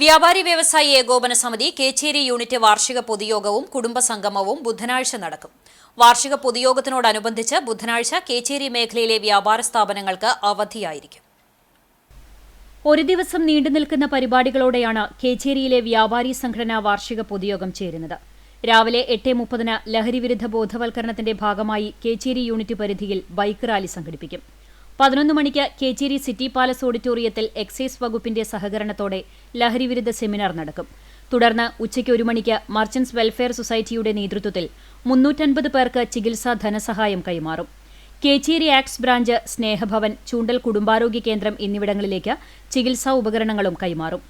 വ്യാപാരി വ്യവസായി ഏകോപന സമിതി കേച്ചേരി യൂണിറ്റ് വാർഷിക പൊതുയോഗവും കുടുംബസംഗമവും ബുധനാഴ്ച നടക്കും. വാർഷിക പൊതുയോഗത്തിനോടനുബന്ധിച്ച് ബുധനാഴ്ച കേച്ചേരി മേഖലയിലെ വ്യാപാര സ്ഥാപനങ്ങൾക്ക് അവധിയായിരിക്കും. ഒരു ദിവസം നീണ്ടു നിൽക്കുന്ന പരിപാടികളോടെയാണ് കേച്ചേരിയിലെ വ്യാപാരി സംഘടന വാർഷിക പൊതുയോഗം ചേരുന്നത്. രാവിലെ എട്ട് മുപ്പതിന് ലഹരിവിരുദ്ധ ബോധവൽക്കരണത്തിന്റെ ഭാഗമായി കേച്ചേരി യൂണിറ്റ് പരിധിയിൽ ബൈക്ക് റാലി സംഘടിപ്പിക്കും. പതിനൊന്ന് മണിക്ക് കേച്ചേരി സിറ്റി പാലസ് ഓഡിറ്റോറിയത്തിൽ എക്സൈസ് വകുപ്പിന്റെ സഹകരണത്തോടെ ലഹരിവിരുദ്ധ സെമിനാർ നടക്കും. തുടർന്ന് ഉച്ചയ്ക്ക് ഒരു മണിക്ക് മർച്ചന്റ്സ് വെൽഫെയർ സൊസൈറ്റിയുടെ നേതൃത്വത്തിൽ മുന്നൂറ്റൻപത് പേർക്ക് ചികിത്സാ ധനസഹായം കൈമാറും. കേച്ചേരി ആക്സ് ബ്രാഞ്ച് സ്നേഹഭവൻ ചൂണ്ടൽ കുടുംബാരോഗ്യ കേന്ദ്രം എന്നിവിടങ്ങളിലേക്ക് ചികിത്സാ ഉപകരണങ്ങളും കൈമാറും.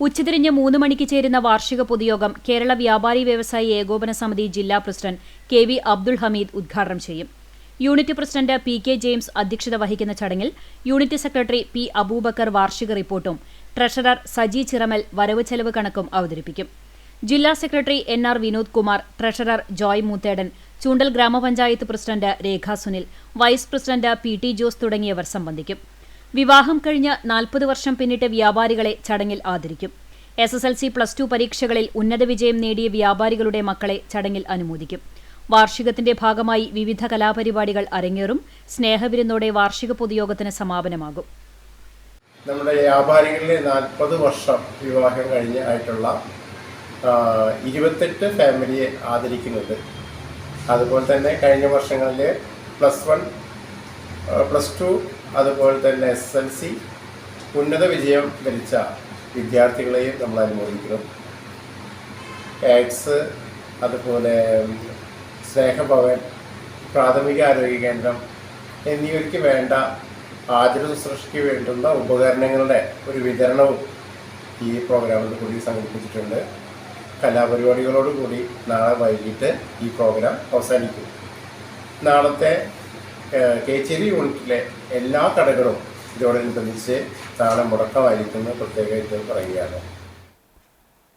ഉച്ചതിരിഞ്ഞ് മൂന്ന് മണിക്ക് ചേരുന്ന വാർഷിക പൊതുയോഗം കേരള വ്യാപാരി വ്യവസായി ഏകോപന സമിതി ജില്ലാ president K V Abdul Hameed ഉദ്ഘാടനം ചെയ്യും. Unit president P K James അധ്യക്ഷത വഹിക്കുന്ന ചടങ്ങിൽ യൂണിറ്റ് സെക്രട്ടറി പി അബൂബക്കർ വാർഷിക റിപ്പോർട്ടും ട്രഷറർ സജി ചിറമൽ വരവ് ചെലവ് കണക്കും അവതരിപ്പിക്കും. ജില്ലാ secretary N R Vinod Kumar treasurer Joy Moothedan Choondal ഗ്രാമപഞ്ചായത്ത് president Rekha Sunil vice president P T Jose തുടങ്ങിയവർ സംബന്ധിക്കും. വിവാഹം കഴിഞ്ഞ് നാൽപ്പത് വർഷം പിന്നിട്ട് വ്യാപാരികളെ ചടങ്ങിൽ ആദരിക്കും. S S L C plus two പരീക്ഷകളിൽ ഉന്നത വിജയം നേടിയ വ്യാപാരികളുടെ മക്കളെ ചടങ്ങിൽ അനുമോദിക്കും. വാർഷികത്തിന്റെ ഭാഗമായി വിവിധ കലാപരിപാടികൾ അരങ്ങേറും. സ്നേഹവിരുന്നോടെ വാർഷിക പൊതുയോഗത്തിന് സമാപനമാകും. നമ്മുടെ വ്യാപാരികളിലെ നാൽപ്പത് വർഷം വിവാഹം കഴിഞ്ഞ് ആയിട്ടുള്ള ഇരുപത്തെട്ട് ഫാമിലിയെ ആദരിക്കുന്നുണ്ട്. അതുപോലെ തന്നെ കഴിഞ്ഞ വർഷങ്ങളിൽ പ്ലസ് വൺ പ്ലസ് ടു അതുപോലെ തന്നെ എസ് എൽ സി ഉന്നത വിജയം ലഭിച്ച വിദ്യാർത്ഥികളെയും നമ്മൾ അനുമോദിക്കുന്നു. എയ്ഡ്സ് അതുപോലെ സ്നേഹഭവൻ പ്രാഥമിക ആരോഗ്യ കേന്ദ്രം എന്നിവയ്ക്ക് വേണ്ട ആതുര ശുശ്രൂഷയ്ക്ക് വേണ്ടുന്ന ഉപകരണങ്ങളുടെ ഒരു വിതരണവും ഈ പ്രോഗ്രാമിൽ കൂടി സംഘടിപ്പിച്ചിട്ടുണ്ട്. കലാപരിപാടികളോടുകൂടി നാളെ വൈകിട്ട് ഈ പ്രോഗ്രാം അവസാനിക്കും. നാളത്തെ കേച്ചേരി യൂണിറ്റിലെ എല്ലാ കടകളും ഇതോടനുബന്ധിച്ച് നാളെ മുടക്കമായിരിക്കുമെന്ന് പ്രത്യേകമായിട്ട് പറയുകയാണ്.